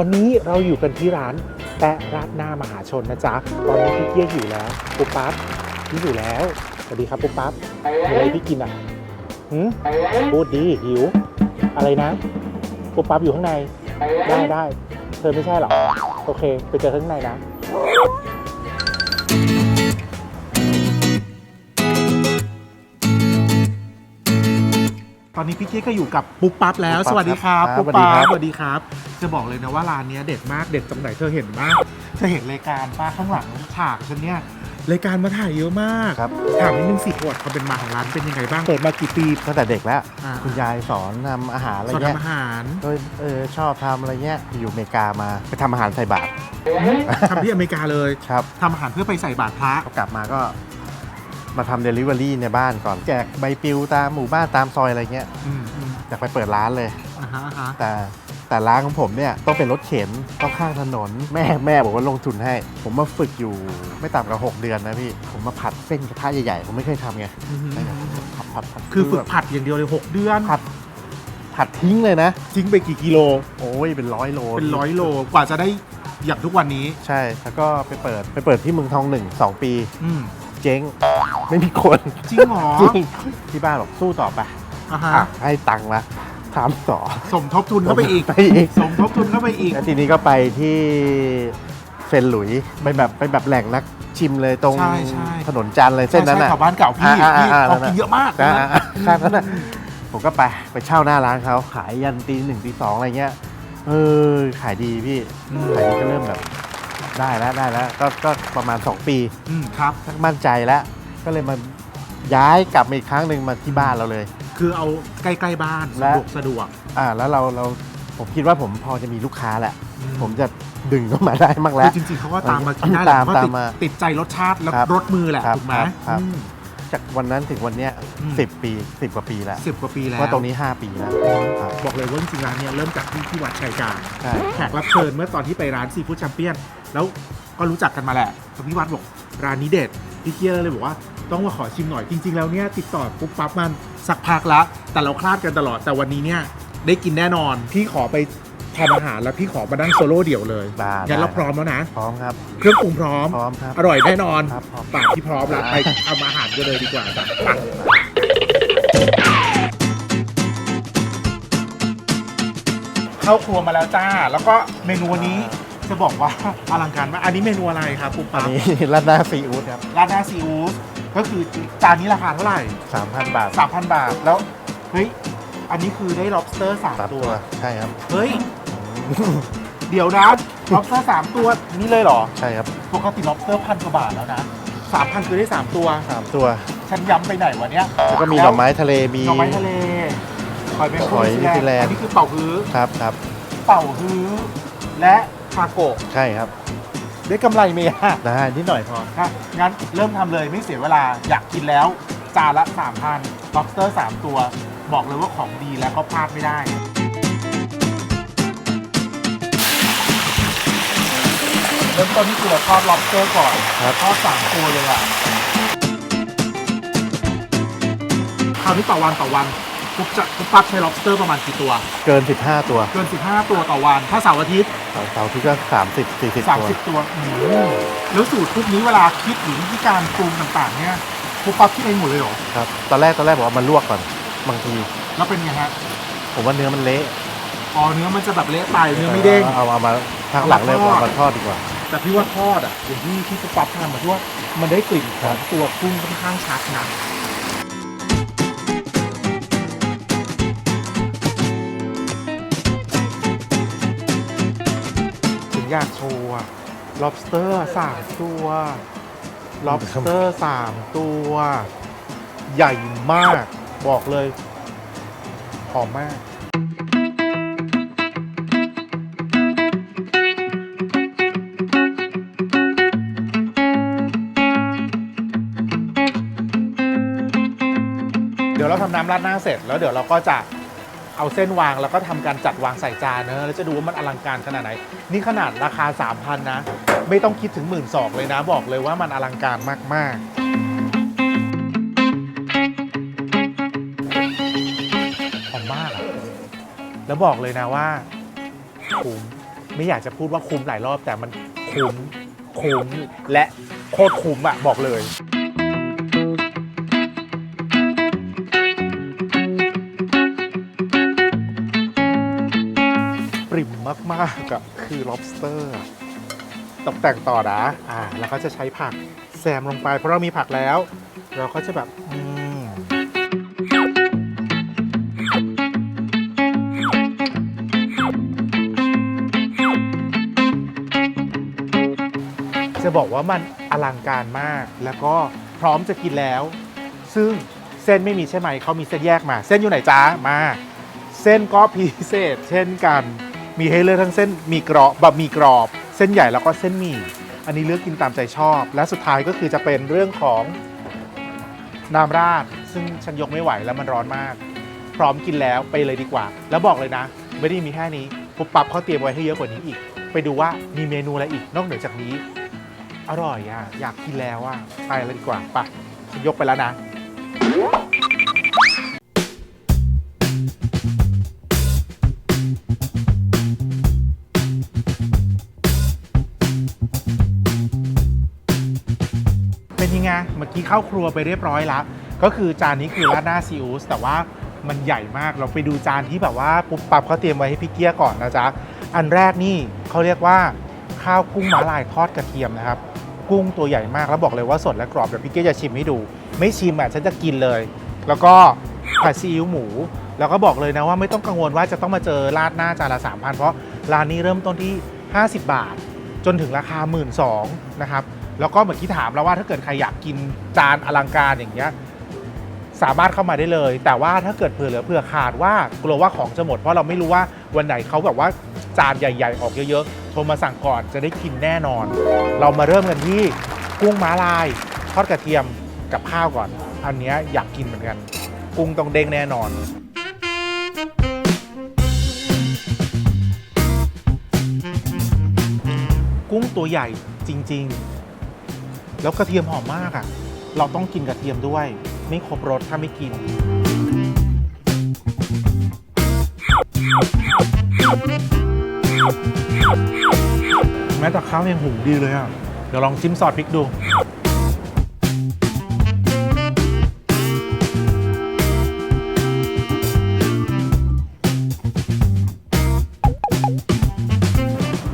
อนนี้เราอยู่กันที่ร้านแปะราดหน้ามหาชนนะจ๊ะ ตอนนี้พี่เกียอยู่แล้วปุ๊บปั๊บพี่อยู่แล้ว สวัสดีครับปุ๊บปั๊บมีอะไรพี่กินอะหืมพูดดีหิว อะไรนะปุ๊บปั๊บอยู่ข้างใน ได้ได้เธอไม่ใช่หรอ โอเค ไปเจอข้างในนะ ตอนนี้พี่เก๊ก็อยู่กับปุ๊บปั๊บแล้ว ปุ๊บปั๊บสวัสดีครับครับปุ๊บสวัสดีปั๊ครับบสวัสดีครับจะบอกเลยนะว่าร้านเนี้ยเด็ดมากเด็ดตรงไหนเธอเห็นมากเธอเห็นรายการป้าข้างหลังฉากฉันเนี่ยรายการมาถ่ายเยอะมากครับถามนิดนึงสิประวัติความเป็นมาของร้านเป็นยังไงบ้างเปิดมากี่ปี ตั้งแต่เด็กแล้ว อ่า คุณยายสอนทำอาหารอะไรสอนเงี้ยทำอาหารก็เออชอบทำอะไรเงี้ยอยู่อเมริกามาไปทำอาหารใส่บาตรทำที่อเมริกาเลยครับ ทำอาหารเพื่อไปใส่บาตรพระพอกลับมาก็ มาทำเดลิเวอรี่ในบ้านก่อน แจกใบปลิวตามหมู่บ้านตามซอยอะไรเงี้ยอืมอืมอยากไปเปิดร้านเลย อ่าฮะอ่าฮะแต่แต่ร้านของผมเนี่ยต้องเป็นรถเข็นต้องข้างถนน แม่แม่บอกว่าลงทุนให้ ผมมาฝึกอยู่ไม่ต่ำกว่า6เดือนนะพี่ ผมมาผัดเส้นกระทะใหญ่ๆผมไม่เคยทำไงอืมผัดผัดผัดคือฝึกแบบผัดอย่างเดียวเลยหกเดือน ผัดผัดทิ้งเลยนะ ทิ้งไปกี่กิโล โอ้ยเป็นร้อยโล เป็นร้อยโลกว่าจะได้อย่างทุกวันนี้ ใช่ แล้วก็ไปเปิดไปเปิดที่เมืองทองหนึ่งสองปี อืม เจ๊ง ไม่มีคนจริงเหรอ จริงที่บ้านบอกสู้ต่อไปอ่าฮะอะให้ตังค์ละทำต่อสมทบทุนเข้าไปอีก ไปอีก สมทบทุนเข้าไปอีก แล้วทีนี้ก็ไปที่เซนหลุยไปแบบไปแบบแหล่งนักชิมเลยตรงใช่ใช่ ถนนจันทร์เลยเส้นนั้นใช่น่ะ แถวบ้านเก่าพี่อ่าอ่าพี่อ่าของนั่นน่ะกินเยอะมากอ่านะอ่าอ่าข้างนั้นน่ะผมก็ไปไปเช่าหน้าร้านเขาขายยันตีหนึ่งตีสองอะไรเงี้ยเออขายดีพี่อืมขายดีก็เริ่มแบบได้แล้วได้แล้วก็ก็ประมาณ 2 ปีอืมครับ มั่นใจแล้ว ก็เลยมาย้ายกลับมาอีกครั้งหนึ่งมาที่บ้านเราเลย คือเอาใกล้ๆบ้านและ สะดวกสะดวกอ่าแล้วเราเราผมคิดว่าผมพอจะมีลูกค้าแหละ อืผมจะดึงเข้ามาได้บ้างแล้คืวอจริงๆเขาก็ตามมากินได้แหละตามเพราะติดตามมาติดใจรสชาติและครับรสมือแหละครับถูกไหมครับครับ อืม จากวันนั้นถึงวันเนี้ยอืม สิบปีสิบกว่าปีแล้วสิบกว่าปีแล้ว ว่าตรงนี้ 5 ปีแล้วครับบอกเลยว่าจริงๆร้านเนี้ยเริ่มจากที่ที่วัดชัยการใช่ แขกรับเชิญเมื่อตอนที่ไปร้านซีฟู้ดแชมเปี้ยน แล้วก็รู้จักกันมาแหละแต่พี่วัดบอกร้านนี้เด็ด พี่เกียร์เลยบอกว่าต้องมาขอชิมหน่อยจริง ๆ แล้วเนี่ยติดต่อปุ๊บปั๊บมันสักพักละแต่เราคลาดกันตลอดแต่วันนี้เนี่ยได้กินแน่นอน พี่ขอไปทำอาหารแล้วพี่ขอมานั่งโซโล่เดี่ยวเลยได้งั้นเราได้ พร้อมแล้วนะ พร้อมครับ เครื่องปรุงพร้อม พร้อมครับอร่อยแน่นอน ครับพร้อม ปากที่พร้อมแล้วไปทำอาหารกันเลยดีกว่าจ้ะไปเข้าครัวมาแล้วจ้า แล้วก็เมนูวันนี้ จะบอกว่าอลังการมากอันนี้เมนูอะไรครับปุ๊บอันปั๊บนี้ราดหน้าซีอูดครับราดหน้าซีอิ๊วก็คือจานนี้ราคาเท่าไหร่ 3,000 บาท3,000 บาทแล้วเฮ้ยอันนี้คือได้ lobster สาม3ตัตัวว ใช่ครับ เฮ้ย เดี๋ยวนะ lobster 3ตัวนี่เลยเหรอ ใช่ครับปกติ lobster พันกว่าบาทแล้วนะ3,000คือได้3ตัว สามตัว ฉันย้ำไปไหนวะเนี้ยแล้วก็มีหน่อไม้ทะเลมี หน่อไม้ทะเลหอยแมงหคู่อยนิวซีแลนด์ อันนี้คือเป่าฮื้อ ครับครับ เป่าฮื้อ และ ทาโกะใช่ครับ ได้กำไรไหมอะได้นิดหน่อยพออะงั้นเริ่มทำเลยไม่เสียเวลาอยากกินแล้ว จานละ 3,000 lobster 3 ตัว บอกเลยว่าของดีแล้วก็พลาดไม่ได้ เริ่มต้นที่ตัวทอด lobster ก่อนครับ ทอดสามตัวเลยอะคราวนี้ต่อวันต่อวัน ปุ๊บจะปุ๊บปั๊บใช้ lobster ประมาณกี่ตัว เกิน 15 ตัวเกิน 15 ตัวต่อวัน ถ้าเสาร์อาทิตย์ เสาร์ที่ก็ 30 40 ตัว 30 ตัวอืมแล้วสูตรพวกนี้เวลาคิดหรือวิธีการปรุงต่างๆ เนี่ยปุ๊บปั๊บคิดเองหมดเลยเหรอ ครับ ตอนแรกตอนแรกบอกว่ามาลวกก่อนบางที แล้วเป็นไงฮะ ผมว่าเนื้อมันเละอ๋อเนื้อมันจะแบบเละไปเนื้อไม่เด้ง เอาเอามาทางหลังเลยเอามาทอด เอามาทอดดีกว่า แต่พี่ว่าทอดอะอย่างที่ที่ปุ๊บปั๊บทำมาที่ว่ามันได้กลิ่นของตัวกุ้งค่อนข้างชัดนะ อยากโชว์อะ lobster สามตัว lobster สามตัว ใหญ่มาก บอกเลย หอมมาก เดี๋ยวเราทำน้ำราดหน้าเสร็จแล้วเดี๋ยวเราก็จะ เอาเส้นวางแล้วก็ทำการจัดวางใส่จานเนอะแล้วจะดูว่ามันอลังการขนาดไหน นี่ขนาดราคา 3,000 นะ ไม่ต้องคิดถึง 1 2ื่นเลยนะ บอกเลยว่ามันอลังการมาก ๆ หอมมากอะแล้วบอกเลยนะว่าคุ้มไม่อยากจะพูดว่าคุ้มหลายรอบแต่มันคุ้มคุ้มและโคตรคุ้มอะบอกเลย มากๆอะคือ lobster ตกแต่งต่อนะอ่าแล้วก็จะใช้ผักแซมลงไป เพราะเรามีผักแล้ว เราก็จะแบบอืมจะบอกว่ามันอลังการมาก แล้วก็พร้อมจะกินแล้ว ซึ่งเส้นไม่มีใช่ไหม เขามีเส้นแยกมา เส้นอยู่ไหนจ้ามา เส้นก็พิเศษเช่นกัน มีให้เลือกทั้งเส้นมีกรอบบะหมี่กรอบ เส้นใหญ่แล้วก็เส้นหมี่ อันนี้เลือกกินตามใจชอบ และสุดท้ายก็คือจะเป็นเรื่องของน้ำราด ซึ่งฉันยกไม่ไหวแล้วมันร้อนมาก พร้อมกินแล้วไปเลยดีกว่า แล้วบอกเลยนะ ไม่ได้มีแค่นี้ปุ๊บปับเขาเตรียมไว้ให้เยอะกว่านี้อีก ไปดูว่ามีเมนูอะไรอีกนอกเหนือจากนี้ อร่อยอะอยากกินแล้วอะไปเลยดีกว่าไปะยกไปแล้วนะ งเมื่เข้าครัวไปเรียบร้อยแล้วก็คือจานนี้คือราดหน้าซีอิ๊วแต่ว่ามันใหญ่มากเราไปดูจานที่แบบว่าปุ๊บปั๊บเขาเตรียมไว้ให้พี่เกียร์ก่อนนะจ๊ะอันแรกนี่เขาเรียกว่าข้าวกุ้งม้าลายทอดกระเทียมนะครับ กุ้งตัวใหญ่มากแล้วบอกเลยว่าสดและกรอบเดี๋ยวพี่เกียร์จะชิมให้ดู ไม่ชิมอะฉันจะกินเลย แล้วก็ผัดซีอิ๊วหมู แล้วก็บอกเลยนะว่าไม่ต้องกังวลว่าจะต้องมาเจอราดหน้าจานละ3,000เพราะร้านนี้เริ่มต้นที่ 50 บาท จนถึงราคา 1 2ื่นนะครับ แล้วก็เมื่อกี้ถามแล้วว่าถ้าเกิดใครอยากกินจานอลังการอย่างเงี้ยสามารถเข้ามาได้เลย แต่ว่าถ้าเกิดเผื่อเหลือเผื่อขาดว่ากลัวว่าของจะหมดเพราะเราไม่รู้ว่าวันไหนเขาแบบว่าจานใหญ่ๆ ออกเยอะๆโทรมาสั่งก่อนจะได้กินแน่นอน เรามาเริ่มกันที่กุ้งม้าลายทอดกระเทียมกับข้าวก่อน อันเนี้ยอยากกินเหมือนกัน กุ้งต้องเด้งแน่นอนกุ้งตัวใหญ่จริง แล้วกระเทียมหอมมากอะ่ะ เราต้องกินกระเทียมด้วย ไม่ครบรสถ้าไม่กิน แม้แต่ข้าวยังหุงดีเลยอะ่ะ เดี๋ยวลองจิ้มซอสพริกดู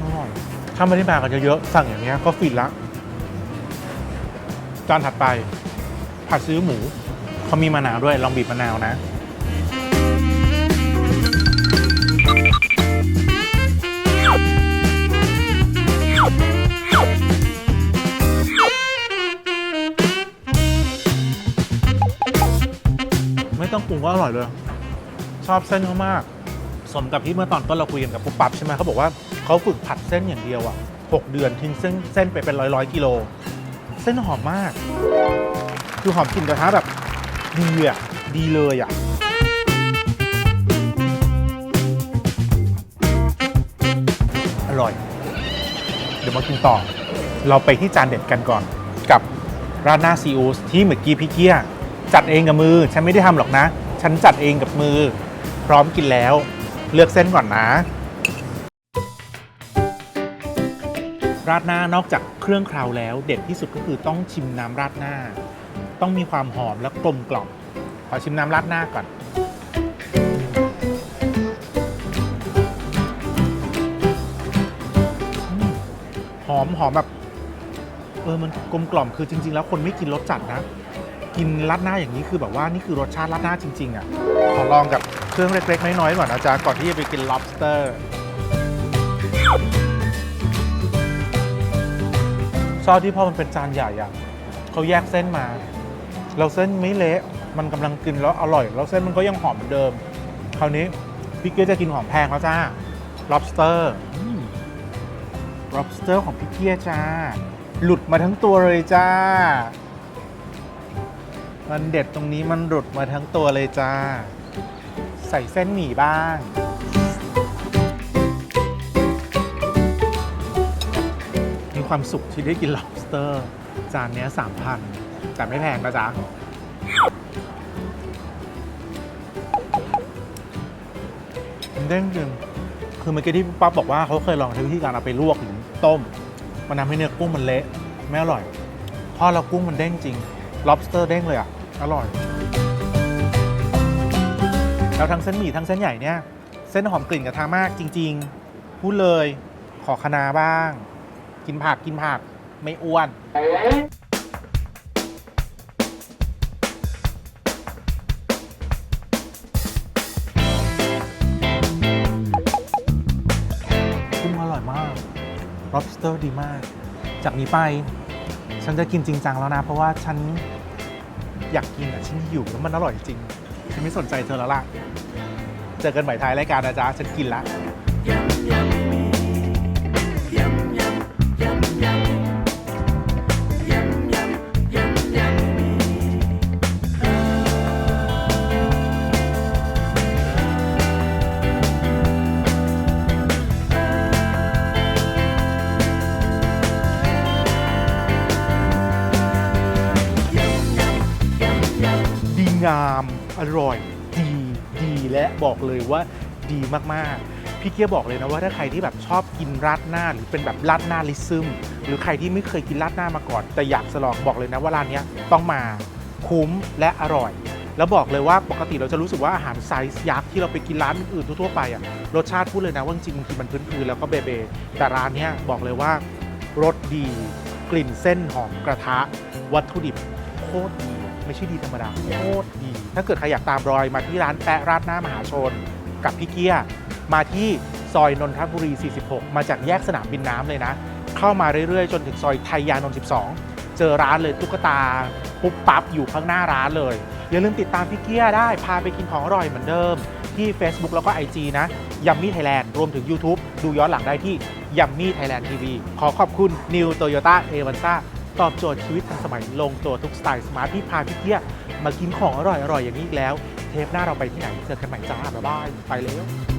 อร่อยถ้าไม่ได้มากันเยอะๆสั่งอย่างเงี้ยก็ฟินละ จานถัดไป ผัดซีอิ๊วหมู เขามีมะนาวด้วย ลองบีบมะนาวนะ ไม่ต้องปรุงก็อร่อยเลย ชอบเส้นเขามากสมกับที่เมื่อตอนต้นเราคุยกันกับปุ๊บปั๊บใช่ไหมเขาบอกว่าเขาฝึกผัดเส้นอย่างเดียวอะหกเดือนทิ้งเส้นเส้นไปเป็นร้อยร้อยกิโล เส้นหอมมาก คือหอมกลิ่นกระทะแบบดีอะ ดีเลยอะอร่อย เดี๋ยวมากินต่อ เราไปที่จานเด็ดกันก่อน กับราดหน้าซีอูสที่เมื่อกี้พี่เกียจัดเองกับมือ ฉันไม่ได้ทำหรอกนะ ฉันจัดเองกับมือ พร้อมกินแล้ว เลือกเส้นก่อนนะ ราดหน้านอกจากเครื่องคราวแล้ว เด็ดที่สุดก็คือต้องชิมน้ำราดหน้า ต้องมีความหอมและกลมกล่อมขอชิมน้ำราดหน้าก่อนอหอมหอมแบบเออมันกลมกล่อมคือจริง ๆ แล้วคนไม่กินรสจัดนะ กินราดหน้าอย่างนี้คือแบบว่านี่คือรสชาติราดหน้าจริง ๆ อะ ขอลองกับเครื่องเล็กๆ น้อยๆก่อนนะจ๊ะก่อนที่จะไปกิน lobster ชอบที่พอมันเป็นจานใหญ่อะเขาแยกเส้นมา เราเส้นไม่เละมันกำลังกินแล้วอร่อย แล้วเส้นมันก็ยังหอมเหมือนเดิม คราวนี้พี่เกียร์จะกินของแพงแล้วจ้า lobster อืม lobster ของพี่เกียร์จ้า หลุดมาทั้งตัวเลยจ้า มันเด็ดตรงนี้มันหลุดมาทั้งตัวเลยจ้า ใส่เส้นหมี่บ้าง ความสุขที่ได้กิน lobster จานนี้ย3,000แต่ไม่แพงนะจ๊ะมันเด้งจริงคือเมื่อกี้ที่ป๊อปบอกว่าเขาเคยลองใช้วิธีการเอาไปลวกหรือต้ม มันทำให้เนื้อกุ้งมันเละไม่อร่อยทอดแล้วกุ้งมันเด้งจริง lobster เด้งเลยอะ อร่อย แล้วทั้งเส้นหมี่ทั้งเส้นใหญ่เนี่ย เส้นหอมกลิ่นกระทะมากจริง ๆ พูดเลยขอคะน้าบ้าง กินผักกินผักไม่อ้วน กุ้งอร่อยมาก lobster ดีมาก จากนี้ไป ฉันจะกินจริงจังแล้วนะ เพราะว่าฉันอยากกินอะฉันหิวแล้วมันอร่อยจริง ฉันไม่สนใจเธอแล้วล่ะ เจอกันใหม่ท้ายรายการนะจ๊ะ ฉันกินละ ดีงาม อร่อย ดี ดีและบอกเลยว่าดีมาก ๆ พี่เกียบอกเลยนะว่าถ้าใครที่แบบชอบกินราดหน้า หรือเป็นแบบราดหน้าลิซึมหรือใครที่ไม่เคยกินราดหน้ามาก่อน แต่อยากจะลองบอกเลยนะว่าร้านนี้ต้องมาคุ้มและอร่อย แล้วบอกเลยว่าปกติเราจะรู้สึกว่าอาหารไซส์ยักษ์ที่เราไปกินร้านอื่นทั่วไปอะรสชาติพูดเลยนะว่าจริงบางทีมันพื้นๆแล้วก็เบเบแต่ร้านนี้บอกเลยว่ารสดี กลิ่นเส้นหอมกระทะ วัตถุดิบโคตรดีไม่ใช่ดีธรรมดาโคตรดี ถ้าเกิดใครอยากตามรอยมาที่ร้านแปะราดหน้ามหาชน กับพี่เกีย มาที่ซอยนนทบุรี 46 มาจากแยกสนามบินน้ำเลยนะ เข้ามาเรื่อยๆ จนถึงซอยไทยยานนท์12 เจอร้านเลยตุ๊กตา ปุ๊บปั๊บอยู่ข้างหน้าร้านเลย อย่าลืมติดตามพี่เกียร์ได้ พาไปกินของอร่อยเหมือนเดิม ที่ Facebook แล้วก็ IG นะยัมมี่ไทยแลนด์รวมถึง YouTube ดูย้อนหลังได้ที่ยัมมี่ไทยแลนด์ทีวีขอขอบคุณ New Toyota a v a n z a ตอบโจทย์ชีวิตทันสมัยลงตัวทุกสไตล์สมาร์ทที่พาพี่เกียร์มากินของอร่อยๆอย่างนี้อีกแล้ว เทปหน้าเราไปที่ไหนเจอกันใหม่จ้าบ๊ายบายไปแล้ว